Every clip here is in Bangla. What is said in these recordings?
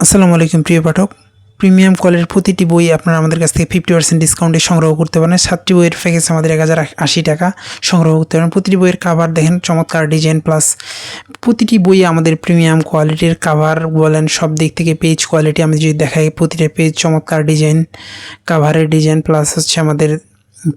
আসসালামু আলাইকুম, প্রিয় পাঠক। প্রিমিয়াম কোয়ালিটির প্রতিটি বই আপনারা আমাদের কাছ থেকে ফিফটি পার্সেন্ট ডিসকাউন্টে সংগ্রহ করতে পারেন। সাতটি বইয়ের প্যাকেজ আমাদের এক হাজার আশি টাকা সংগ্রহ করতে পারেন। প্রতিটি বইয়ের কাভার দেখেন, চমৎকার ডিজাইন প্লাস প্রতিটি বই আমাদের প্রিমিয়াম কোয়ালিটির কাভার বলেন, সব দিক থেকে পেজ কোয়ালিটি আমি যদি দেখাই, প্রতিটা পেজ চমৎকার ডিজাইন কাভারের ডিজাইন প্লাস হচ্ছে আমাদের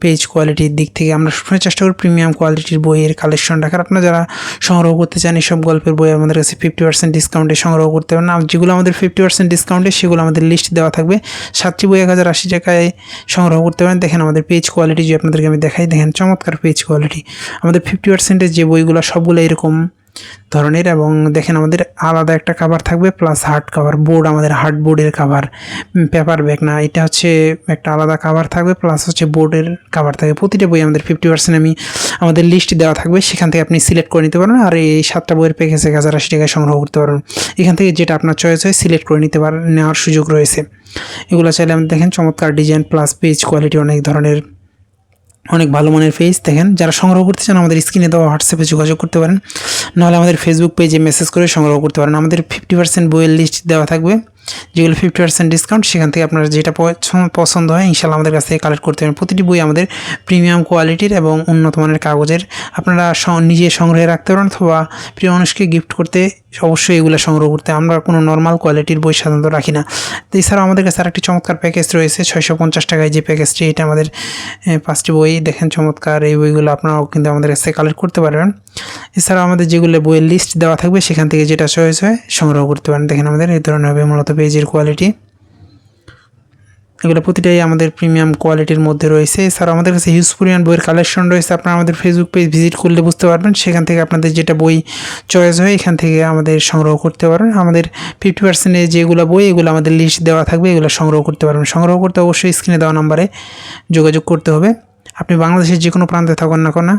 পেজ কোয়ালিটির দিক থেকে আমরা সবসময় চেষ্টা করি প্রিমিয়াম কোয়ালিটির বইয়ের কালেকশন রাখার। আপনারা যারা সংগ্রহ করতে চান এইসব গল্পের বই আমাদের কাছে ফিফটি পার্সেন্ট ডিসকাউন্টে সংগ্রহ করতে পারেন। আর যেগুলো আমাদের ফিফটি পার্সেন্ট ডিসকাউন্টে সেগুলো আমাদের লিস্ট দেওয়া থাকবে। সাতটি বই এক হাজার আশি টাকায় সংগ্রহ করতে পারেন। দেখেন আমাদের পেজ কোয়ালিটি যে আপনাদেরকে আমি দেখাই, দেখেন চমৎকার পেজ কোয়ালিটি আমাদের ফিফটি পার্সেন্টের যে বইগুলো সবগুলো এরকম ধরনের এবং দেখেন আমাদের আলাদা একটা কাভার থাকবে প্লাস হার্ড কাভার বোর্ড আমাদের হার্ড বোর্ডের কাভার পেপার ব্যাগ না, এটা হচ্ছে একটা আলাদা কাভার থাকবে প্লাস হচ্ছে বোর্ডের কাভার থাকবে। প্রতিটা বই আমাদের ফিফটি পার্সেন্ট আমি আমাদের লিস্ট দেওয়া থাকবে, সেখান থেকে আপনি সিলেক্ট করে নিতে পারেন আর এই সাতটা বইয়ের প্যাকেজ এক হাজার আশি টাকায় সংগ্রহ করতে পারবেন এখান থেকে যেটা আপনার চয়েস হয় সিলেক্ট করে নিতে পারেন নেওয়ার সুযোগ রয়েছে। এগুলো চাইলে আপনি দেখেন চমৎকার ডিজাইন প্লাস পেজ কোয়ালিটি অনেক ধরনের অনেক ভালো মানের পেজ দেখেন। যারা সংগ্রহ করতে চান, আমাদের স্ক্রিনে দেওয়া হোয়াটসঅ্যাপে যোগাযোগ করতে পারেন। নাহলে আমাদের ফেসবুক পেজে মেসেজ করে সংগ্রহ করতে পারেন। আমাদের ফিফটি পার্সেন্ট বইয়ের লিস্ট দেওয়া থাকবে। যেগুলো ফিফটি পার্সেন্ট ডিসকাউন্ট সেখান থেকে আপনার যেটা পছ- পছন্দ হয় ইনশাল্লাহ আমাদের কাছ থেকে কালেক্ট করতে পারেন প্রতিটি বই আমাদের প্রিমিয়াম কোয়ালিটির এবং উন্নত মানের কাগজের। আপনারা নিজে সংগ্রহে রাখতে পারেন অথবা প্রিয় মানুষকে গিফট করতে অবশ্যই এগুলো সংগ্রহ করতে। আমরা কোনো নর্মাল কোয়ালিটির বই সাধারণত রাখি না। তো এছাড়াও আমাদের কাছে আরেকটি চমৎকার প্যাকেজ রয়েছে, ছয়শো পঞ্চাশ টাকায় যে প্যাকেজটি এটা আমাদের পাঁচটি বই। দেখেন চমৎকার, এই বইগুলো আপনারাও কিন্তু আমাদের কাছ কালেক্ট করতে পারবেন। এছাড়াও আমাদের যেগুলো বইয়ের লিস্ট দেওয়া থাকবে, সেখান থেকে যেটা চয়েস হয়, সংগ্রহ করতে পারেন। দেখেন আমাদের এই ধরনের হবে মূলত পেজের কোয়ালিটি এগুলো প্রতিটাই আমাদের প্রিমিয়াম কোয়ালিটির মধ্যে রয়েছে। এছাড়াও আমাদের কাছে হিউজ পরিমাণ বইয়ের কালেকশন রয়েছে। আপনারা আমাদের ফেসবুক পেজ ভিজিট করলে বুঝতে পারবেন, সেখান থেকে আপনাদের যেটা বই চয়েস হয়, এখান থেকে আমাদের সংগ্রহ করতে পারেন। আমাদের ফিফটি পার্সেন্টের যেগুলো বই, এগুলো আমাদের লিস্ট দেওয়া থাকবে, এগুলো সংগ্রহ করতে পারবেন। সংগ্রহ করতে অবশ্যই স্ক্রিনে দেওয়া নাম্বারে যোগাযোগ করতে হবে। আপনি বাংলাদেশের যে কোনো প্রান্তে থাকুন না কেন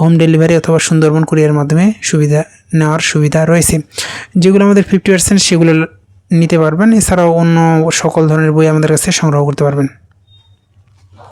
হোম ডেলিভারি অথবা সুন্দরবন কুরিয়ার মাধ্যমে সুবিধা নেওয়ার সুবিধা রয়েছে। যেগুলো আমাদের ফিফটি পার্সেন্ট সেগুলো নিতে পারবেন। এছাড়াও অন্য সকল ধরনের বই আমাদের কাছে সংগ্রহ করতে পারবেন।